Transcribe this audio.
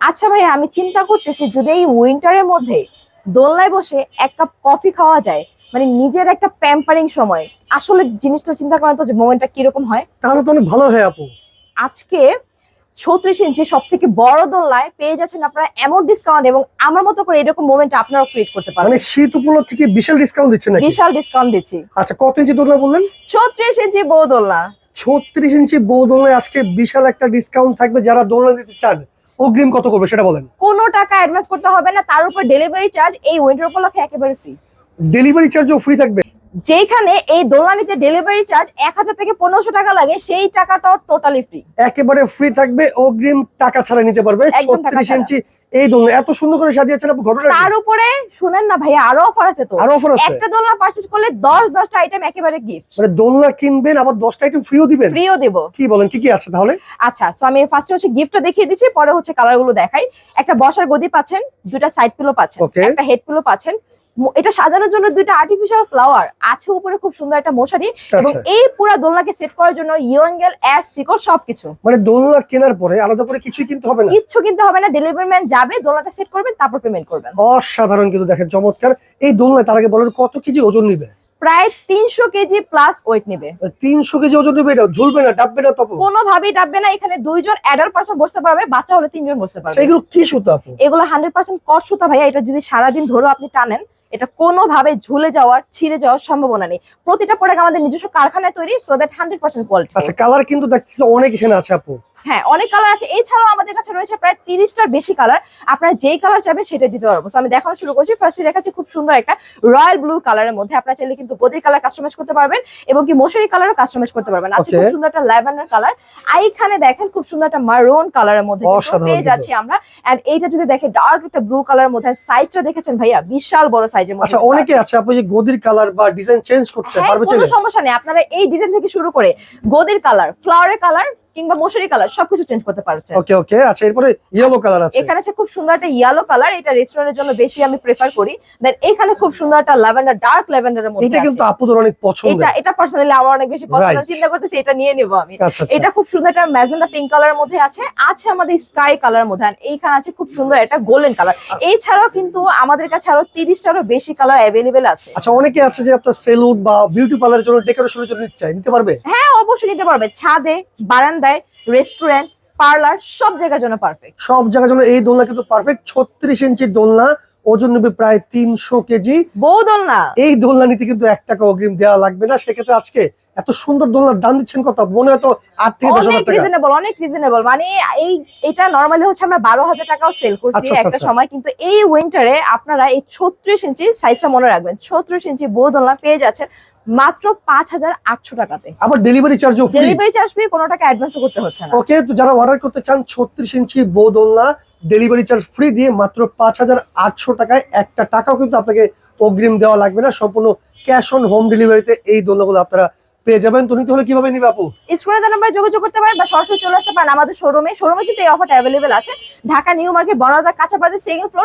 আচ্ছা ভাই আমি চিন্তা করতেছি যদি এই উইন্টারের মধ্যে দোলনায় বসে এক কাপ কফি খাওয়া যায় মানে নিজের একটা প্যাম্পারিং সময় আসলে জিনিসটা চিন্তা করেন তো যে মোমেন্টটা কীরকম হয়? তাহলে তো অনেক ভালো হয় আপু। আজকে ছত্রিশ ইঞ্চি সব থেকে বড় দোলনায় পেয়ে যাচ্ছেন আপনারা এমন ডিসকাউন্ট এবং আমার মতো করে এরকম মোমেন্ট আপনারা ক্রিয়েট করতে পারবেন মানে শীত উপলক্ষে কি বিশাল ডিসকাউন্ট দিচ্ছে নাকি? বিশাল ডিসকাউন্ট দিচ্ছি। আচ্ছা কত ইঞ্চি দোলনা বললেন? ছত্রিশ ইঞ্চি বউ দোলনা। ছত্রিশ ইঞ্চি বউ দোলনায় আজকে বিশাল একটা ডিসকাউন্ট থাকবে যারা দোলনা দিতে চান। অগ্রিম কত করবে সেটা বলেন। কোনো টাকা অ্যাডভান্স করতে হবে না তার উপর ডেলিভারি চার্জ এই উইন্টার উপলক্ষে একেবারে ফ্রি ডেলিভারি চার্জও ফ্রি থাকবে। যেখানে এই দোলনানিতে ডেলিভারি চার্জ এক হাজার থেকে পনেরোশো টাকা লাগে সেই টাকাটাও টোটালি ফ্রি একেবারে ফ্রি থাকবে অগ্রিম টাকা ছাড়া নিতে পারবে। ছত্রিশ ইঞ্চি এই দোলনা এত সুন্দর করে সাজিয়েছেন আপু ঘটনা তার উপরে শুনেন না ভাইয়া আরও অফার আছে তো। আরও অফার আছে? একটা দোলনা পারচেজ করলে দশ দশটা আইটেম একেবারে গিফট মানে দোলনা কিনবেন আবার দশটা আইটেম ফ্রিও দিবেন? ফ্রিও দেব। কি বলেন কি কি আছে তাহলে? আচ্ছা সো আমি ফার্স্টে হচ্ছে গিফটটা দেখিয়ে দিচ্ছি পরে হচ্ছে কালারগুলো দেখাই। একটা বসার গদি পাচ্ছেন দুটা সাইড পিলো পাচ্ছেন একটা হেড পিলো পাচ্ছেন। এটা সাজানোর জন্য দুইটা আর্টিফিশিয়াল ফ্লাওয়ার আছে উপরে খুব সুন্দর একটা মশারি এবং আচ্ছা। এই পুরা দোলনাকে সেট করার জন্য ইয়ঙ্গেল অ্যাস সিকল সবকিছু। মানে দোলনা কেনার পরে আলাদা করে কিছুই কিনতে হবে না? কিচ্ছু কিনতে হবে না ডেলিভারি ম্যান যাবে দোলনাটা সেট করবেন তারপর পেমেন্ট করবেন। অসাধারণ কিন্তু দেখেন চমৎকার। এই দোলনায় তার আগে বলেন কত কেজি ওজন নিবে? প্রায় তিনশো কেজি প্লাস ওয়েট নেবে। তিনশো কেজি ওজন নিবে এটা? ঝুলবে না ডাববে না তপু? কোনোভাবেই ডাববে না এখানে দুইজন অ্যাডাল্ট পার্সন বসতে পারবে বাচ্চা হলে তিনজন বসতে পারবে। সেগুলো কি সুতা আপু? এগুলো হান্ড্রেড পার্সেন্ট কট সুতা ভাইয়া এটা যদি সারাদিন ধরো আপনি টানেন এটা কোনোভাবে ঝুলে যাওয়ার, ছিঁড়ে যাওয়ার সম্ভাবনা নেই। প্রতিটা প্রোডাক্ট আমাদের নিজস্ব কারখানায় তৈরি so that hundred percent quality আচ্ছা কালার কিন্তু দেখতেছি অনেক এখানে আছে আপু। হ্যাঁ অনেক কালার আছে। এছাড়াও আমাদের কাছে রয়েছে প্রায় তিরিশটার বেশি কালার আপনারা যেই কালার চাবেন সেটা দিতে পারব। আমি দেখানো শুরু করছি। ফার্স্টে দেখাচ্ছি খুব সুন্দর একটা রয়্যাল ব্লু কালারের মধ্যে। আপনারা চাইলে কিন্তু গদির কালার কাস্টমাইজ করতে পারবেন এবং কি মশারি কালারও কাস্টমাইজ করতে পারবেন। আছে খুব সুন্দর একটা ল্যাভেন্ডার কালার এইখানে দেখেন খুব সুন্দর একটা মারুন কালারের মধ্যে পেয়ে যাচ্ছি আমরা। এন্ড এইটা যদি দেখে ডার্ক একটা ব্লু কালারের মধ্যে সাইজটা দেখেছেন ভাইয়া? বিশাল বড় সাইজের মধ্যে আচ্ছা অনেকে আছে। আপু যে গদির কালার বা ডিজাইন চেঞ্জ করতে হ্যাঁ পারবে কোনো সমস্যা নেই। আপনারা এই ডিজাইন থেকে শুরু করে গদির কালার ফ্লাওয়ারের কালার কিংবা মশারি কালার সবকিছু চেঞ্জ করতে পারছেন। ওকে ওকে আচ্ছা এরপরে ইয়েলো কালার আছে। এখানে আছে খুব সুন্দর একটা ইয়েলো কালার এটা রেস্টুরেন্টের জন্য বেশি আমি প্রেফার করি। দেন এখানে খুব সুন্দর একটা ল্যাভেন্ডার ডার্ক ল্যাভেন্ডারের মধ্যে এটা কিন্তু আপুদের অনেক পছন্দের। এটা এটা পার্সোনালি আমার অনেক বেশি পছন্দ। চিন্তা করতেছি এটা নিয়ে নেব আমি। আচ্ছা আচ্ছা। এটা খুব সুন্দর একটা ম্যাজেন্ডা পিঙ্ক কালারের মধ্যে আছে। আছে আমাদের স্কাই কালার মধ্যে। আর এইখানে আছে খুব সুন্দর একটা গোল্ডেন কালার এছাড়াও কিন্তু আমাদের কাছে আরও তিরিশটারও বেশি কালার অ্যাভেলেবেল আছে। আচ্ছা অনেকে আছে যে আপনার সেলুন বা বিউটি পার্লারের জন্য ডেকোরেশনের জন্য নিতে চায় নিতে পারবে? হ্যাঁ অবশ্যই নিতে পারবে। ছাদে, বারান্দায় রেস্টুরেন্ট পার্লার সব জায়গার জন্য পারফেক্ট সব জায়গার জন্য এই দোলনা কিন্তু পারফেক্ট ছত্রিশ ইঞ্চি দোলনা ওজন নেবে প্রায় তিনশো কেজি। বৌদল না এই দোলনা নিতে কিন্তু এক টাকা অগ্রিম দেওয়া লাগবে না। সেক্ষেত্রে আজকে এত সুন্দর দোলনার দাম দিচ্ছেন কত? মনে হয় তো আট থেকে দশ হাজার অনেক টাকা। রিজনেবল অনেক রিজনেবল মানে এই এটা নর্মালি হচ্ছে আমরা বারো হাজার টাকাও সেল করছি আচ্ছা, আচ্ছা, একটা আচ্ছা। সময়। কিন্তু এই উইন্টারে আপনারা এই ছত্রিশ ইঞ্চি সাইজটা মনে রাখবেন। ছত্রিশ ইঞ্চি বৌদোলনা পেয়ে যাচ্ছেন মাত্র পাঁচ হাজার আটশো টাকাতে। আবার ডেলিভারি চার্জও ডেলিভারি চার্জ ফ্রি কোনো টাকা অ্যাডভান্সও করতে হচ্ছে না। ওকে তো যারা অর্ডার করতে চান ছত্রিশ ইঞ্চি বউ দোলনা ডেলিভারি চার্জ ফ্রি দিয়ে মাত্র পাঁচ হাজার আটশো টাকায় একটা টাকাও কিন্তু আপনাকে অগ্রিম দেওয়া লাগবে না। সম্পূর্ণ ক্যাশ অন হোম ডেলিভারিতে এই দোলনাগুলো আপনারা পেয়ে যাবেন। তো নিতে হলে কীভাবে যোগাযোগ করতে পারেন বা সরাসরি চলে আসতে পারেন আমাদের শোরুমে শোরুমে কিন্তু এই অফারটা অ্যাভেলেবেল আছে। ঢাকা নিউ মার্কেট কাঁচা বাজার সেকেন্ড ফ্লোর